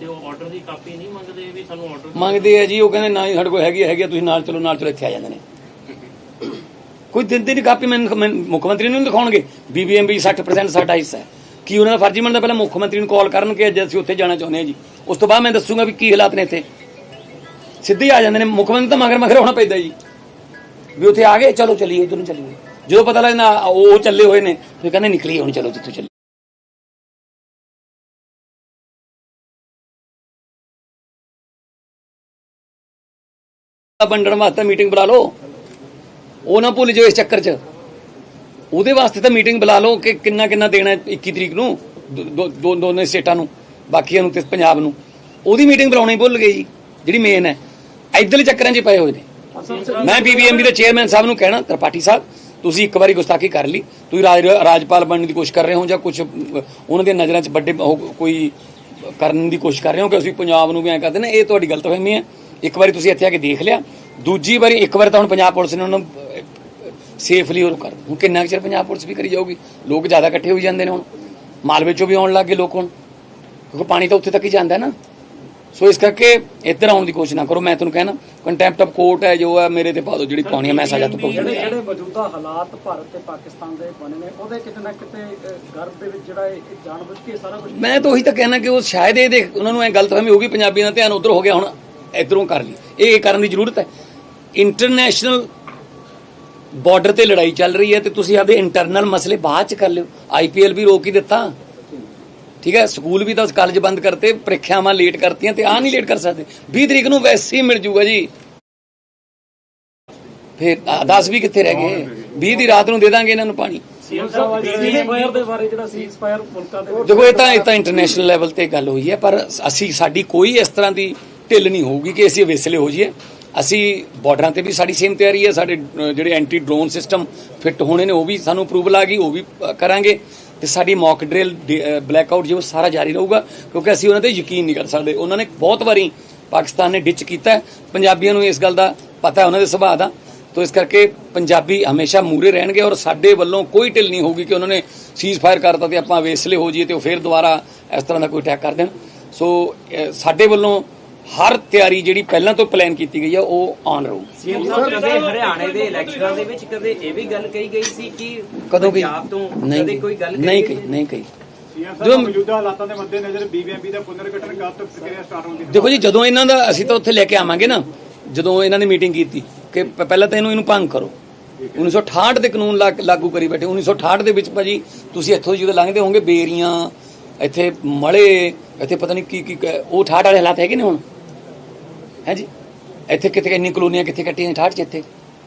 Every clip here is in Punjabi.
ਤੇ ਉਹ ਆਰਡਰ ਦੀ ਕਾਪੀ ਨਹੀਂ ਮੰਗਦੇ ਵੀ ਸਾਨੂੰ ਆਰਡਰ ਮੰਗਦੇ ਆ ਜੀ ਉਹ ਕਹਿੰਦੇ ਨਾ ਜੀ ਸਾਡੇ ਕੋਲ ਹੈਗੀ ਹੈਗੀ ਆ, ਤੁਸੀਂ ਨਾਲ ਚਲੋ ਨਾਲ ਚਲੋ ਇੱਥੇ ਆ ਜਾਂਦੇ ਨੇ। ਕੋਈ ਦਿੰਦੇ ਨਹੀਂ ਕਾਪੀ ਮੈਨੂੰ ਮੈਨੂੰ ਮੁੱਖ ਮੰਤਰੀ ਨੂੰ ਦਿਖਾਉਣਗੇ? ਬੀਬੀਐਮਬੀ 60% ਸਾਡਾ ਹਿੱਸਾ ਹੈ। ਕੀ ਉਹਨਾਂ ਦਾ ਫਰਜ਼ੀ ਬਣਦਾ ਪਹਿਲਾਂ ਮੁੱਖ ਮੰਤਰੀ ਨੂੰ ਕਾਲ ਕਰਨ ਕਿ ਅੱਜ ਅਸੀਂ ਉੱਥੇ ਜਾਣਾ ਚਾਹੁੰਦੇ ਹਾਂ ਜੀ। ਉਸ ਤੋਂ ਬਾਅਦ ਮੈਂ ਦੱਸੂਗਾ ਵੀ ਕੀ ਹਾਲਾਤ ਨੇ ਇੱਥੇ। ਸਿੱਧੇ ਹੀ ਆ ਜਾਂਦੇ ਨੇ ਮੁੱਖ ਮੰਤਰੀ ਤਾਂ ਮਗਰ ਮਗਰ ਹੋਣਾ ਪੈਂਦਾ ਜੀ। ਵੀ ਉੱਥੇ ਆ ਗਏ ਚਲੋ ਚੱਲੀਏ ਉਧਰ ਨੂੰ ਚੱਲੀਏ। ਜਦੋਂ ਪਤਾ ਲੱਗਦਾ ਉਹ ਚੱਲੇ ਹੋਏ ਨੇ ਫਿਰ ਕਹਿੰਦੇ ਨਿਕਲੀਏ ਹੁਣ ਚਲੋ ਜਿੱਥੋਂ ਚੱਲੀਏ। ਵੰਡਣ ਵਾਸਤੇ ਮੀਟਿੰਗ ਬੁਲਾ ਲਓ। ਉਹ ਨਾ ਭੁੱਲ ਜਾਓ ਇਸ ਚੱਕਰ 'ਚ। ਉਹਦੇ ਵਾਸਤੇ ਤਾਂ ਮੀਟਿੰਗ ਬੁਲਾ ਲਓ ਕਿ ਕਿੰਨਾ ਕਿੰਨਾ ਦੇਣਾ ਹੈ 21 ਤਰੀਕ ਨੂੰ, ਦੋ- ਦੋਨੇ ਸਟੇਟਾਂ ਨੂੰ, ਬਾਕੀਆਂ ਨੂੰ ਤੇ ਪੰਜਾਬ ਨੂੰ। ਉਹਦੀ ਮੀਟਿੰਗ ਬੁਲਾਉਣੀ ਭੁੱਲ ਗਏ ਜੀ, ਜਿਹੜੀ ਮੇਨ ਹੈ। ਇੱਧਰਲੇ ਚੱਕਰਾਂ 'ਚ ਪਏ ਹੋਏ ਨੇ। ਮੈਂ ਬੀਬੀਐਮਬੀ ਦੇ ਚੇਅਰਮੈਨ ਸਾਹਿਬ ਨੂੰ ਕਹਿਣਾ, ਤ੍ਰਿਪਾਠੀ ਸਾਹਿਬ, ਤੁਸੀਂ ਇੱਕ ਵਾਰੀ ਗੁਸਤਾਖੀ ਕਰ ਲਈ। ਤੁਸੀਂ ਰਾਜ ਰਾਜਪਾਲ ਬਣਨ ਦੀ ਕੋਸ਼ਿਸ਼ ਕਰ ਰਹੇ ਹੋ ਜਾਂ ਕੁਝ ਉਹਨਾਂ ਦੀਆਂ ਨਜ਼ਰਾਂ 'ਚ ਵੱਡੇ ਕੋਈ ਕਰਨ ਦੀ ਕੋਸ਼ਿਸ਼ ਕਰ ਰਹੇ ਹੋ ਕਿ ਅਸੀਂ ਪੰਜਾਬ ਨੂੰ ਵੀ ਐਂ ਕਰਦੇ ਨੇ, ਇਹ ਤੁਹਾਡੀ ਗਲਤਫਹਿਮੀ ਹੈ। ਇੱਕ ਵਾਰੀ ਤੁਸੀਂ ਇੱਥੇ ਆ ਕੇ ਦੇਖ ਲਿਆ ਦੂਜੀ ਵਾਰੀ ਇੱਕ ਵਾਰ ਤਾਂ ਹੁਣ ਪੰਜਾਬ ਪੁਲਿਸ ਨੇ ਉਹਨਾਂ ਨੂੰ ਸੇਫਲੀ ਉਹ ਕਰ ਹੁਣ ਕਿੰਨਾ ਕੁ ਚਿਰ ਪੰਜਾਬ ਪੁਲਿਸ ਵੀ ਕਰੀ ਜਾਊਗੀ? ਲੋਕ ਜ਼ਿਆਦਾ ਇਕੱਠੇ ਹੋਈ ਜਾਂਦੇ ਨੇ ਹੁਣ। ਮਾਲਵੇ ਚੋਂ ਵੀ ਆਉਣ ਲੱਗ ਲੋਕ ਹੁਣ। ਕਿਉਂਕਿ ਪਾਣੀ ਤਾਂ ਉੱਥੇ ਤੱਕ ਹੀ ਜਾਂਦਾ ਹੈ ਨਾ। ਸੋ ਇਸ ਕਰਕੇ ਇੱਧਰ ਆਉਣ ਦੀ ਕੋਸ਼ਿਸ਼ ਨਾ ਕਰੋ। ਮੈਂ ਤੁਹਾਨੂੰ ਕਹਿਣਾ ਕੰਟੈਂਪਟ ਆਫ ਕੋਰਟ ਹੈ ਜੋ ਹੈ ਮੇਰੇ ਤੇ ਪਾ ਦਿਓ ਜਿਹੜੀ ਪਾਉਣੀ ਹੈ ਮੈਂ ਸਜ਼ਾ ਤੋਂ ਭੁਗਤਣੀ ਜਿਹੜੇ ਮੌਜੂਦਾ ਹਾਲਾਤ ਭਾਰਤ ਤੇ ਪਾਕਿਸਤਾਨ ਦੇ ਬਣੇ ਨੇ ਉਹਦੇ ਕਿਤੇ ਨਾ ਕਿਤੇ ਗਰਭ ਦੇ ਵਿੱਚ ਜਿਹੜਾ ਇਹ ਜਾਣਬੁੱਝ ਕੇ ਸਾਰਾ ਕੁਝ ਮੈਂ ਤਾਂ ਉਹੀ ਤਾਂ ਕਹਿਣਾ ਕਿ ਉਹ ਸ਼ਾਇਦ ਇਹ ਦੇਖ ਉਹਨਾਂ ਨੂੰ ਐ ਗਲਤਫਹਿਮੀ ਹੋ ਗਈ ਪੰਜਾਬੀਆਂ ਦਾ ਧਿਆਨ ਉਧਰ ਹੋ ਗਿਆ ਹੁਣ। ਇਧਰੋਂ ਕਰ ਲਈ। ਇਹ ਕਰਨ ਦੀ ਜ਼ਰੂਰਤ ਹੈ। ਇੰਟਰਨੈਸ਼ਨਲ ਬਾਰਡਰ ਤੇ ਲੜਾਈ ਚੱਲ ਰਹੀ ਹੈ ਤੇ ਤੁਸੀਂ ਆਪਦੇ ਇੰਟਰਨਲ ਮਸਲੇ ਬਾਅਦ ਚ ਕਰ ਲਿਓ। ਆਈਪੀਐਲ ਵੀ ਰੋਕ ਹੀ ਦਿੱਤਾ। ਠੀਕ ਹੈ ਸਕੂਲ ਵੀ ਤਾਂ ਕਾਲਜ ਬੰਦ ਕਰਤੇ ਪ੍ਰੀਖਿਆਵਾਂ ਲੇਟ ਕਰਤੀਆਂ ਤੇ ਆ ਨਹੀਂ ਲੇਟ ਕਰ ਸਕਦੇ। 20 ਤਰੀਕ ਨੂੰ ਵੈਸੇ ਹੀ ਮਿਲ ਜੂਗਾ ਜੀ। ਫਿਰ 10 ਵੀ ਕਿੱਥੇ ਰਹਿ ਗਏ? 20 ਦੀ ਰਾਤ ਨੂੰ ਦੇ ਦਾਂਗੇ ਇਹਨਾਂ ਨੂੰ ਪਾਣੀ। ਦੇਖੋ ਇਹ ਤਾਂ ਇਹ ਤਾਂ ਇੰਟਰਨੈਸ਼ਨਲ ਲੈਵਲ ਤੇ ਗੱਲ ਹੋਈ ਹੈ ਪਰ ਅਸੀਂ ਸਾਡੀ ਕੋਈ ਇਸ ਤਰ੍ਹਾਂ ਦੀ ਢਿੱਲ ਨਹੀਂ ਹੋਊਗੀ ਕਿ ਅਸੀਂ ਵੇਸਲੇ ਹੋ ਜਾਈਏ। ਅਸੀਂ ਬਾਰਡਰਾਂ ਤੇ ਵੀ ਸਾਡੀ ਸੇਮ ਤਿਆਰੀ ਹੈ, ਸਾਡੇ ਜਿਹੜੇ ਐਂਟੀ ਡਰੋਨ ਸਿਸਟਮ ਫਿੱਟ ਹੋਣੇ ਨੇ, ਉਹ ਵੀ ਸਾਨੂੰ ਅਪਰੂਵਲ ਆ ਗਈ, ਉਹ ਵੀ ਕਰਾਂਗੇ। ਤੇ ਸਾਡੀ ਮੌਕ ਡਰਿਲ ਬਲੈਕਆਊਟ ਜੋ ਸਾਰਾ ਜਾਰੀ ਰਹੂਗਾ, ਕਿਉਂਕਿ ਅਸੀਂ ਉਹਨਾਂ ਤੇ ਯਕੀਨ ਨਹੀਂ ਕਰ ਸਕਦੇ। ਉਹਨਾਂ ਨੇ ਬਹੁਤ ਵਾਰੀ ਪਾਕਿਸਤਾਨ ਨੇ ਡਿਚ ਕੀਤਾ ਪੰਜਾਬੀਆਂ ਨੂੰ ਇਸ ਗੱਲ ਦਾ ਪਤਾ ਹੈ, ਉਹਨਾਂ ਦੇ ਸੁਭਾਅ ਦਾ। ਤੋ ਇਸ ਕਰਕੇ ਪੰਜਾਬੀ ਹਮੇਸ਼ਾ ਮੂਰੇ ਰਹਿਣਗੇ ਔਰ ਸਾਡੇ ਵੱਲੋਂ ਕੋਈ ਢਿੱਲ ਨਹੀਂ ਹੋਊਗੀ ਕਿ ਉਹਨਾਂ ਨੇ ਸੀਜ਼ ਫਾਇਰ ਕਰਤਾ ਤੇ ਆਪਾਂ ਵੇਸਲੇ ਹੋ ਜਾਈਏ ਤੇ ਉਹ ਫਿਰ ਦੁਬਾਰਾ ਇਸ ਤਰ੍ਹਾਂ ਦਾ ਕੋਈ ਅਟੈਕ ਕਰ ਦੇਣ। ਸੋ ਸਾਡੇ ਵੱਲੋਂ ਹਰ ਤਿਆਰੀ ਜਿਹੜੀ ਪਹਿਲਾਂ ਤੋਂ ਪਲਾਨ ਕੀਤੀ ਗਈ ਆ ਉਹ ਆਨ ਰਹੂ। ਸੀਐਮ ਸਾਹਿਬ ਕਦੇ ਹਰਿਆਣੇ ਦੇ ਇਲੈਕਸ਼ਨਾਂ ਦੇ ਵਿੱਚ ਕਦੇ ਇਹ ਵੀ ਗੱਲ ਕਹੀ ਗਈ ਸੀ ਕਿ ਕਦੋਂ ਗਈ ਪੰਜਾਬ ਤੋਂ ਨਹੀਂ ਕਦੇ ਕੋਈ ਗੱਲ ਨਹੀਂ ਕਹੀ ਕਹੀ ਨਹੀਂ ਕਹੀ। ਸੀਐਮ ਜੋ- ਸਾਹਿਬ ਮੌਜੂਦਾ ਹਾਲਾਤਾਂ ਦੇ ਮੱਦੇਨਜ਼ਰ ਬੀਬੀਐਮਬੀ ਦਾ ਪੁਨਰਗਠਨ ਕਦ ਤੋਂ ਪ੍ਰਕਿਰਿਆ ਸਟਾਰਟ ਹੋਣ ਦੀ ਦੇਖੋ ਜੀ ਜਦੋਂ ਇਹਨਾਂ ਦਾ ਅਸੀਂ ਤਾਂ ਉੱਥੇ ਲੈ ਕੇ ਆਵਾਂਗੇ ਨਾ ਜਦੋਂ ਇਹਨਾਂ ਨੇ ਮੀਟਿੰਗ ਕੀਤੀ ਕਿ ਪਹਿਲਾਂ ਤਾਂ ਇਹਨੂੰ ਇਹਨੂੰ ਭੰਗ ਕਰੋ। 1968 ਦੇ ਕਾਨੂੰਨ ਲਾਗੂ ਕਰੀ ਬੈਠੇ 1968 ਦੇ ਵਿੱਚ ਭਾਜੀ ਤੁਸੀਂ ਇੱਥੋਂ ਜਦੋਂ ਲੰਘਦੇ ਹੋਵੋਗੇ ਬੇਰੀਆਂ ਇੱਥੇ ਮਲੇ ਇੱਥੇ ਪਤਾ ਨਹੀਂ ਕੀ ਕੀ ਉਹ ਠਾਠ ਵਾਲੇ ਹਾਲਾਤ ਹੈਗੇ ਨੇ ਹੁਣ? ਹੈ ਜੀ? ਇੱਥੇ ਕਿਤੇ ਇੰਨੀ ਕਲੋਨੀਆਂ ਕਿੱਥੇ ਕੱਟੀਆਂ ਠਾਠ ਚ ਇੱਥੇ?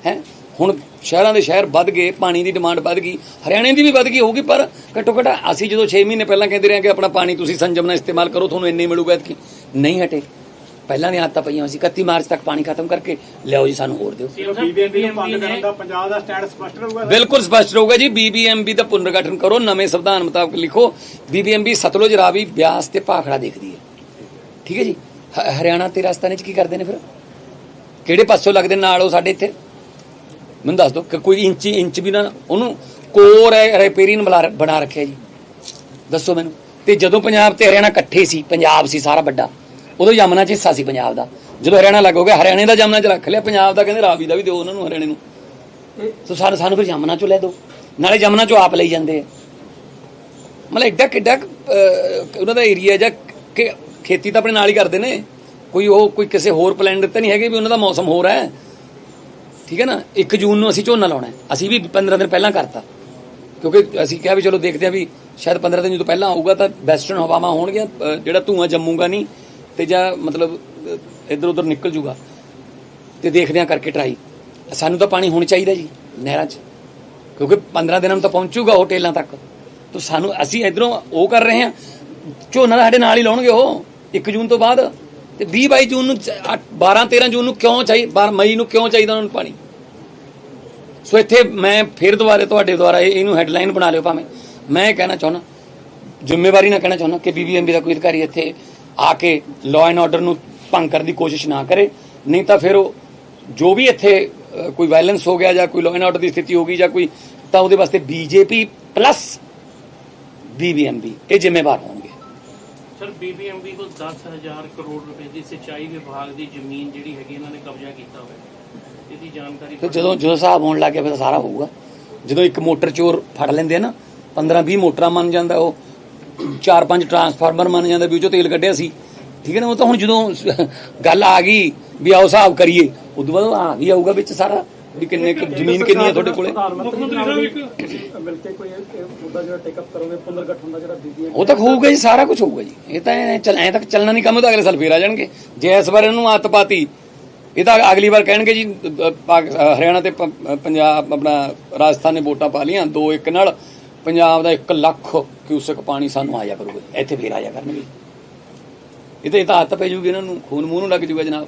ਹੈ? ਹੁਣ ਸ਼ਹਿਰਾਂ ਦੇ ਸ਼ਹਿਰ ਵੱਧ ਗਏ, ਪਾਣੀ ਦੀ ਡਿਮਾਂਡ ਵੱਧ ਗਈ, ਹਰਿਆਣੇ ਦੀ ਵੀ ਵੱਧ ਗਈ ਹੋਊਗੀ, ਪਰ ਘੱਟੋ ਘੱਟ ਅਸੀਂ ਜਦੋਂ 6 ਮਹੀਨੇ ਪਹਿਲਾਂ ਕਹਿੰਦੇ ਰਹੇ ਕਿ ਆਪਣਾ ਪਾਣੀ ਤੁਸੀਂ ਸੰਜਮ ਨਾਲ ਇਸਤੇਮਾਲ ਕਰੋ, ਤੁਹਾਨੂੰ ਇੰਨੇ ਮਿਲੂਗਾ ਕਿ ਨਹੀਂ ਹਟੇ। ਪਹਿਲਾਂ ਦੀਆਂ ਆਦਤਾਂ ਪਈਆਂ ਸੀ 31 ਮਾਰਚ ਤੱਕ ਪਾਣੀ ਖਤਮ ਕਰਕੇ ਲਿਆਓ ਜੀ ਸਾਨੂੰ ਹੋਰ ਦਿਓ। ਬੀਬੀਐਮਬੀ ਨੂੰ ਭੰਗ ਕਰਨ ਦਾ ਪੰਜਾਬ ਦਾ ਸਟੈਂਡ ਸਪਸ਼ਟ ਰਹੂਗਾ ਬਿਲਕੁਲ ਸਪਸ਼ਟ ਰਹੂਗਾ ਜੀ ਬੀਬੀਐਮਬੀ ਦਾ ਪੁਨਰਗਠਨ ਕਰੋ ਨਵੇਂ ਸੰਵਿਧਾਨ ਮੁਤਾਬਕ ਲਿਖੋ। ਬੀਬੀਐਮਬੀ ਸਤਲੁਜ ਰਾਵੀ ਬਿਆਸ ਤੇ ਭਾਖੜਾ ਦੇਖਦੀ ਹੈ। ਠੀਕ ਹੈ ਜੀ? ਹਰਿਆਣਾ ਤੇ ਰਾਜਸਥਾਨ ਚ ਕੀ ਕਰਦੇ ਨੇ ਫਿਰ? ਕਿਹੜੇ ਪਾਸੋਂ ਲੱਗਦੇ ਨਾਲ ਉਹ ਸਾਡੇ ਇੱਥੇ? ਮੈਨੂੰ ਦੱਸ ਦਿਓ ਕਿ ਕੋਈ ਇੰਚ ਇੰਚ ਵੀ ਨਾ ਉਹਨੂੰ ਕੋਰ ਰਿਪੇਰੀਨ ਬਣਾ ਰੱਖਿਆ ਜੀ। ਦੱਸੋ ਮੈਨੂੰ। ਤੇ ਜਦੋਂ ਪੰਜਾਬ ਤੇ ਹਰਿਆਣਾ ਇਕੱਠੇ ਸੀ ਪੰਜਾਬ ਸੀ ਸਾਰਾ ਵੱਡਾ। ਉਦੋਂ ਯਮਨਾ ਚ ਹਿੱਸਾ ਸੀ ਪੰਜਾਬ ਦਾ। ਜਦੋਂ ਹਰਿਆਣਾ ਲੱਗ ਹੋ ਗਿਆ, ਹਰਿਆਣੇ ਦਾ ਯਮਨਾ ਚ ਰੱਖ ਲਿਆ, ਪੰਜਾਬ ਦਾ ਕਹਿੰਦੇ ਰਾਵੀ ਦਾ ਵੀ ਦਿਓ ਉਹਨਾਂ ਨੂੰ, ਹਰਿਆਣੇ ਨੂੰ। ਸੋ ਸਾਨੂੰ ਸਾਨੂੰ ਫਿਰ ਯਮਨਾ ਚੋਂ ਲੈ ਦਿਓ ਨਾਲੇ ਯਮਨਾ ਚੋਂ ਆਪ ਲਈ ਜਾਂਦੇ ਆ। ਮਤਲਬ ਐਡਾ ਕਿੱਡਾ ਉਹਨਾਂ ਦਾ ਏਰੀਆ ਜਾਂ ਕਿ ਖੇਤੀ ਤਾਂ ਆਪਣੇ ਨਾਲ ਹੀ ਕਰਦੇ ਨੇ। ਕੋਈ ਉਹ, ਕੋਈ ਕਿਸੇ ਹੋਰ ਪਲਾਨ ਤਾਂ ਨਹੀਂ ਹੈਗੇ ਵੀ ਉਹਨਾਂ ਦਾ ਮੌਸਮ ਹੋਰ ਹੈ। ਠੀਕ ਹੈ ਨਾ? 1 ਜੂਨ ਨੂੰ ਅਸੀਂ ਝੋਨਾ ਲਾਉਣਾ ਅਸੀਂ ਵੀ 15 ਦਿਨ ਪਹਿਲਾਂ ਕਰਤਾ। ਕਿਉਂਕਿ ਅਸੀਂ ਕਿਹਾ ਵੀ ਚਲੋ ਦੇਖਦੇ ਆ ਵੀ ਸ਼ਾਇਦ 15 ਦਿਨ ਜਦੋਂ ਪਹਿਲਾਂ ਆਊਗਾ ਤਾਂ ਵੈਸਟਰਨ ਹਵਾਵਾਂ ਹੋਣਗੀਆਂ ਜਿਹੜਾ ਧੂਆਂ ਜੰਮੂਗਾ ਨਹੀਂ। ਤੇ ਜਾਂ ਮਤਲਬ ਇੱਧਰ ਉੱਧਰ ਨਿਕਲ ਜੂਗਾ ਤੇ ਦੇਖਦੇ ਆ ਕਰਕੇ ਟਰਾਈ ਸਾਨੂੰ ਤਾਂ ਪਾਣੀ ਹੁਣ ਚਾਹੀਦਾ ਜੀ, ਨਹਿਰਾਂ 'ਚ। ਕਿਉਂਕਿ 15 ਦਿਨਾਂ ਨੂੰ ਤਾਂ ਪਹੁੰਚੂਗਾ ਉਹ ਟੇਲਾਂ ਤੱਕ। ਤਾਂ ਸਾਨੂੰ, ਅਸੀਂ ਇਧਰੋਂ ਉਹ ਕਰ ਰਹੇ ਹਾਂ। ਝੋਨਾ ਤਾਂ ਸਾਡੇ ਨਾਲ ਹੀ ਲਾਉਣਗੇ ਉਹ 1 ਜੂਨ ਤੋਂ ਬਾਅਦ। ਤੇ 20 22 ਜੂਨ ਨੂੰ 12 13 ਜੂਨ ਨੂੰ ਕਿਉਂ ਚਾਹੀ 12 ਮਈ ਨੂੰ ਕਿਉਂ ਚਾਹੀਦਾ ਉਹਨਾਂ ਨੂੰ ਪਾਣੀ? ਸੋ ਇੱਥੇ ਮੈਂ ਫਿਰ ਦੁਬਾਰੇ ਤੁਹਾਡੇ ਦੁਆਰਾ ਇਹਨੂੰ ਹੈਡਲਾਈਨ ਬਣਾ ਲਿਓ ਭਾਵੇਂ। ਮੈਂ ਇਹ ਕਹਿਣਾ ਚਾਹੁੰਦਾ, ਜ਼ਿੰਮੇਵਾਰੀ ਨਾਲ ਕਹਿਣਾ ਚਾਹੁੰਦਾ ਕਿ ਬੀਬੀਐਮਬੀ ਦਾ ਕੋਈ ਅਧਿਕਾਰੀ ਇੱਥੇ ਆ ਕੇ ਲਾਅ ਐਂਡ ਆਰਡਰ ਨੂੰ ਭੰਗ ਕਰਨ ਦੀ ਕੋਸ਼ਿਸ਼ ਨਾ ਕਰੇ। ਨਹੀਂ ਤਾਂ ਫਿਰ ਉਹ ਜੋ ਵੀ ਇੱਥੇ ਕੋਈ ਵਾਇਲੈਂਸ ਹੋ ਗਿਆ ਜਾਂ ਕੋਈ ਲਾਅ ਐਂਡ ਆਰਡਰ ਦੀ ਸਥਿਤੀ ਹੋ ਗਈ ਜਾਂ ਕੋਈ ਤਾਂ ਉਹਦੇ ਵਾਸਤੇ ਬੀਜੇਪੀ ਪਲੱਸ ਬੀਬੀਐਮਬੀ ਇਹ ਜ਼ਿੰਮੇਵਾਰ ਹੋਣਗੇ। ਸਰ ਬੀਬੀਐਮਬੀ ਕੋਲ 10000 ਕਰੋੜ ਰੁਪਏ ਦੀ ਸਿੰਚਾਈ ਵਿਭਾਗ ਦੀ ਜ਼ਮੀਨ ਜਿਹੜੀ ਹੈਗੀ ਇਹਨਾਂ ਨੇ ਕਬਜ਼ਾ ਕੀਤਾ ਹੋਇਆ। ਇਹਦੀ ਜਾਣਕਾਰੀ ਤੇ ਜਦੋਂ ਜਦੋਂ ਹਿਸਾਬ ਹੋਣ ਲੱਗ ਗਿਆ ਫਿਰ ਸਾਰਾ ਹੋਊਗਾ। ਜਦੋਂ ਇੱਕ ਮੋਟਰ ਚੋਰ ਫੜ ਲੈਂਦੇ ਆ ਨਾ 15 20 ਮੋਟਰਾਂ ਮੰਨ ਜਾਂਦਾ ਉਹ ਚਾਰ ਪੰਜ ਟਰਾਂਸਫਾਰਮਰ ਮੰਨ ਜਾਂਦਾ ਵੀ ਉਹ ਚੋਂ ਤੇਲ ਕੱਢਿਆ ਸੀ। ਠੀਕ ਹੈ ਨਾ, ਉਹ ਤਾਂ ਹੁਣ ਜਦੋਂ ਗੱਲ ਆ ਗਈ ਵੀ ਆਓ ਹਿਸਾਬ ਕਰੀਏ, ਉਦੋਂ ਬਾਅਦ ਆ ਵੀ ਆਊਗਾ ਵਿੱਚ ਸਾਰਾ ਵੀ ਕਿੰਨੇ ਜ਼ਮੀਨ ਕਿੰਨੀ ਹੈ ਤੁਹਾਡੇ ਕੋਲੇ। ਪ੍ਰਧਾਨ ਮੰਤਰੀ ਨਾਲ ਵੀ ਮਿਲ ਕੇ ਕੋਈ ਮੁੱਦਾ ਜਿਹੜਾ ਟੇਕ ਅਪ ਕਰੋਗੇ ਪੁਨਰਗਠਨ ਦਾ ਜਿਹੜਾ ਬੀਬੀਐਮ ਉਹ ਤੱਕ ਹੋਊਗਾ ਜੀ, ਸਾਰਾ ਕੁਝ ਹੋਊਗਾ ਜੀ। ਇਹ ਤਾਂ ਚੱਲ, ਐਂ ਤੱਕ ਚੱਲਣਾ ਨਹੀਂ ਕੰਮ ਤਾਂ ਅਗਲੇ ਸਾਲ ਫੇਰ ਆ ਜਾਣਗੇ। ਜੇ ਇਸ ਵਾਰ ਇਹਨੂੰ ਆਦਤ ਪਾਤੀ, ਇਹ ਤਾਂ ਅਗਲੀ ਵਾਰ ਕਹਿਣਗੇ ਜੀ ਹਰਿਆਣਾ ਤੇ ਪੰਜਾਬ, ਆਪਣਾ ਰਾਜਸਥਾਨ ਨੇ ਵੋਟਾਂ ਪਾ ਲੀਆਂ ਦੋ ਇੱਕ ਨਾਲ। ਪੰਜਾਬ ਦਾ 1 ਲੱਖ ਕਿਊਸਕ ਪਾਣੀ ਸਾਨੂੰ ਆਇਆ ਕਰੂਗਾ ਇੱਥੇ ਫੇਰ ਆਇਆ ਕਰਨਗੇ। ਇਹ ਤਾਂ ਇਹ ਤਾਂ ਆਦਤ ਪੈ ਜੂਗੀ ਇਹਨਾਂ ਨੂੰ। ਖੂਨ ਮੂੰਹ ਨੂੰ ਲੱਗ ਜੂਗਾ ਜਨਾਬ।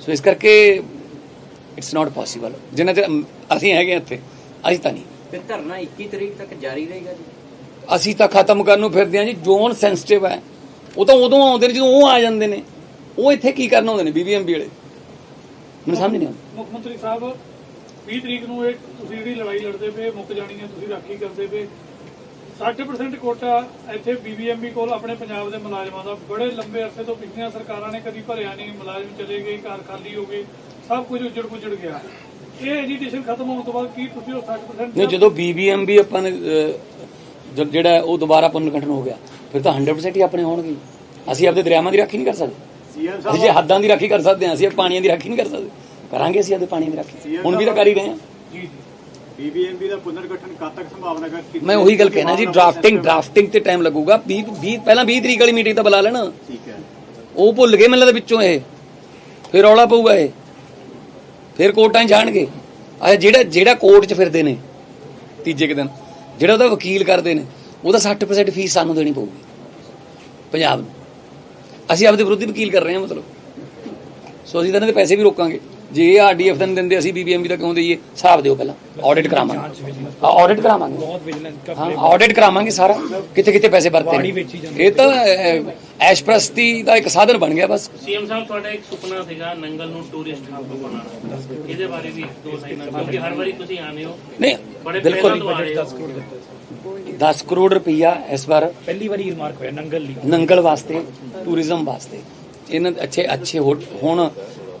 ਸੋ ਇਸ ਕਰਕੇ ਇਟਸ ਨਾਟ ਪੋਸੀਬਲ ਜਿੰਨਾ ਚਿਰ ਅਸੀਂ ਹੈਗੇ ਇੱਥੇ ਅਸੀਂ ਤਾਂ ਨਹੀਂ। ਤੇ ਧਰਨਾ 21 ਤਰੀਕ ਤੱਕ ਜਾਰੀ ਰਹੇਗਾ ਜੀ। ਅਸੀਂ ਤਾਂ ਖਤਮ ਕਰਨ ਨੂੰ ਫਿਰਦੇ ਹਾਂ ਜੀ। ਜ਼ੋਨ ਸੈਂਸਿਟਿਵ ਹੈ। ਉਹ ਤਾਂ ਉਦੋਂ ਆਉਂਦੇ ਨੇ ਜਦੋਂ ਉਹ ਆ ਜਾਂਦੇ ਨੇ। ਉਹ ਇੱਥੇ ਕੀ ਕਰਨ ਆਉਂਦੇ ਨੇ? ਬੀਬੀਐਮਬੀ ਵਾਲੇ। ਮੈਨੂੰ ਸਮਝ ਨਹੀਂ ਆਉਂਦੀ। ਮੁੱਖ ਮੰਤਰੀ ਸਾਹਿਬ 20 ਤਰੀਕ ਨੂੰ ਇਹ ਤੁਸੀਂ ਜਿਹੜੀ ਲੜਾਈ ਲੜਦੇ ਪਏ ਮੁੱਕ ਜਾਣੀ ਹੈ ਤੁਸੀਂ ਰਾਖੀ ਕਰਦੇ ਪਏ। 60% ਕੋਟਾ ਇੱਥੇ ਬੀਬੀਐਮਬੀ ਕੋਲ ਆਪਣੇ ਪੰਜਾਬ ਦੇ ਮੁਲਾਜ਼ਮਾਂ ਦਾ। ਬੜੇ ਲੰਬੇ ਅਰਸੇ ਤੋਂ ਪਿਛਲੀਆਂ ਸਰਕਾਰਾਂ ਨੇ ਕਦੀ ਭਰਿਆ ਨਹੀਂ ਮੁਲਾਜ਼ਮ ਚਲੇ ਗਏ ਘਰ ਖਾਲੀ ਹੋ ਗਏ ਸਭ ਕੁਝ ਉੱਜੜ ਪੁੱਜੜ ਗਿਆ। ਇਹ ਐਜੀਟੇਸ਼ਨ ਖਤਮ ਹੋਣ ਤੋਂ ਬਾਅਦ ਕੀ ਤੁਸੀਂ ਉਹ 60% ਨਹੀਂ ਜਦੋਂ ਬੀਬੀਐਮਬੀ ਆਪਾਂ ਨੇ ਜਿਹੜਾ ਉਹ ਦੁਬਾਰਾ ਪੁਨਰਗਠਨ ਹੋ ਗਿਆ ਫਿਰ ਤਾਂ 100% ਹੀ ਆਪਣੇ ਹੋਣਗੇ। ਅਸੀਂ ਆਪਦੇ ਦਰਿਆਵਾਂ ਦੀ ਰਾਖੀ ਨਹੀਂ ਕਰ ਸਕਦੇ। ਅਸੀਂ ਜੇ ਹੱਦਾਂ ਦੀ ਰਾਖੀ ਕਰ ਸਕਦੇ ਹਾਂ ਅਸੀਂ ਪਾਣੀਆਂ ਦੀ ਰਾਖੀ ਨਹੀਂ ਕਰ ਸਕਦੇ। ਕਰਾਂਗੇ ਅਸੀਂ ਆਪਦੇ ਪਾਣੀ ਰਾਖੀ। ਹੁਣ ਵੀ ਤਾਂ ਕਰ ਹੀ ਰਹੇ ਹਾਂ। ਜੀ ਜੀ ਬੀਬੀਐਮਬੀ ਦਾ ਪੁਨਰਗਠਨ ਕਦ ਤੱਕ ਸੰਭਾਵਨਾ ਹੈ ਕਿ ਮੈਂ ਉਹੀ ਗੱਲ ਕਹਿਣਾ ਜੀ ਡਰਾਫਟਿੰਗ ਡਰਾਫਟਿੰਗ ਤੇ ਟਾਈਮ ਲੱਗੂਗਾ। 20 20 ਪਹਿਲਾਂ 20 ਤਰੀਕ ਵਾਲੀ ਮੀਟਿੰਗ ਤਾਂ ਬੁਲਾ ਲੈਣਾ। ਠੀਕ ਹੈ। ਉਹ ਭੁੱਲ ਗਏ ਮੈਨੂੰ ਲੱਗਦਾ ਵਿੱਚੋਂ ਇਹ। ਫਿਰ ਰੌਲਾ ਪਊਗਾ ਇਹ। ਫਿਰ ਕੋਰਟਾਂ 'ਚ ਜਾਣਗੇ। ਆ ਜਿਹੜਾ ਜਿਹੜਾ ਕੋਰਟ 'ਚ ਫਿਰਦੇ ਨੇ ਤੀਜੇ ਕੁ ਦਿਨ। ਜਿਹੜਾ ਉਹਦਾ ਵਕੀਲ ਕਰਦੇ ਨੇ ਉਹਦਾ 60% ਫੀਸ ਸਾਨੂੰ ਦੇਣੀ ਪਊਗੀ। ਪੰਜਾਬ ਨੂੰ। ਅਸੀਂ ਆਪਦੇ ਵਿਰੁੱਧ ਵਕੀਲ ਕਰ ਰਹੇ ਹਾਂ ਮਤਲਬ। ਸੋ ਅਸੀਂ ਤਾਂ ਇਹਨਾਂ ਦੇ ਪੈਸੇ ਵੀ ਰੋਕਾਂਗੇ। ਜੇ ਇਹ ਆਰਡੀਐਫ ਦਾ ਨਹੀਂ ਦਿੰਦੇ ਅਸੀਂ ਬੀਬੀਐਮਬੀ ਦਾ ਕਿਉਂ ਦੇਈਏ? ਹਿਸਾਬ ਦਿਓ ਪਹਿਲਾਂ ਆਡਿਟ ਕਰਾਵਾਂਗੇ। ਆਡਿਟ ਕਰਾਵਾਂਗੇ। ਬਹੁਤ ਵਿਜੀਲੈਂਸ ਹਾਂ ਆਡਿਟ ਕਰਾਵਾਂਗੇ ਸਾਰਾ। ਕਿੱਥੇ ਕਿੱਥੇ ਪੈਸੇ ਵਰਤੇ ਨੇ। ਇਹ ਤਾਂ ਐਸ਼ਪ੍ਰਸਤੀ ਦਾ ਇੱਕ ਸਾਧਨ ਬਣ ਗਿਆ ਬਸ। ਸੀਐਮ ਸਾਹਿਬ ਤੁਹਾਡਾ ਇੱਕ ਸੁਪਨਾ ਸੀਗਾ ਨੰਗਲ ਨੂੰ ਟੂਰਿਸਟ ਹੱਬ ਬਣਾਉਣਾ। ਇਹਦੇ ਬਾਰੇ ਵੀ ਦੋ ਲਾਈਨਾਂ ਕਿਉਂਕਿ ਹਰ ਵਾਰੀ ਤੁਸੀਂ ਆਨੇ ਹੋ। ਨਹੀਂ ਬੜੇ ਬਿਲਕੁਲ ਪਹਿਲਾਂ ਤੋਂ ਆ ਰਹੇ ਹੋ। 10 ਕਰੋੜ ਰੁਪਈਆ ਇਸ ਵਾਰ ਪਹਿਲੀ ਵਾਰੀ ਰਿਮਾਰਕ ਹੋਇਆ ਨੰਗਲ ਲਈ। ਨੰਗਲ ਵਾਸਤੇ ਟੂਰਿਜ਼ਮ ਵਾਸਤੇ। ਇਹਨਾਂ ਅੱਛੇ ਅੱਛੇ ਹੁਣ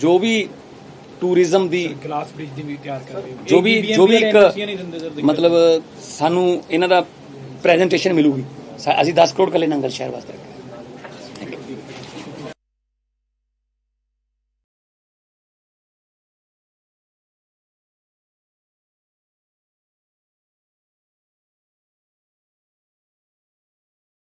ਜੋ ਵੀ ਟੂਰਿਜ਼ਮ ਦੀ ਗਲਾਸ ਬ੍ਰਿਜ ਦੀ ਵੀ ਤਿਆਰ ਕਰ ਰਹੇ ਹੋ। ਜੋ ਵੀ ਜੋ ਵੀ ਇੱਕ ਮਤਲਬ ਸਾਨੂੰ ਇਹਨਾਂ ਦਾ ਪ੍ਰੈਜੈਂਟੇਸ਼ਨ ਮਿਲੂਗੀ। ਅਸੀਂ 10 ਕਰੋੜ ਕੱਲੇ ਨੰਗਲ ਸ਼ਹਿਰ ਵਾਸਤੇ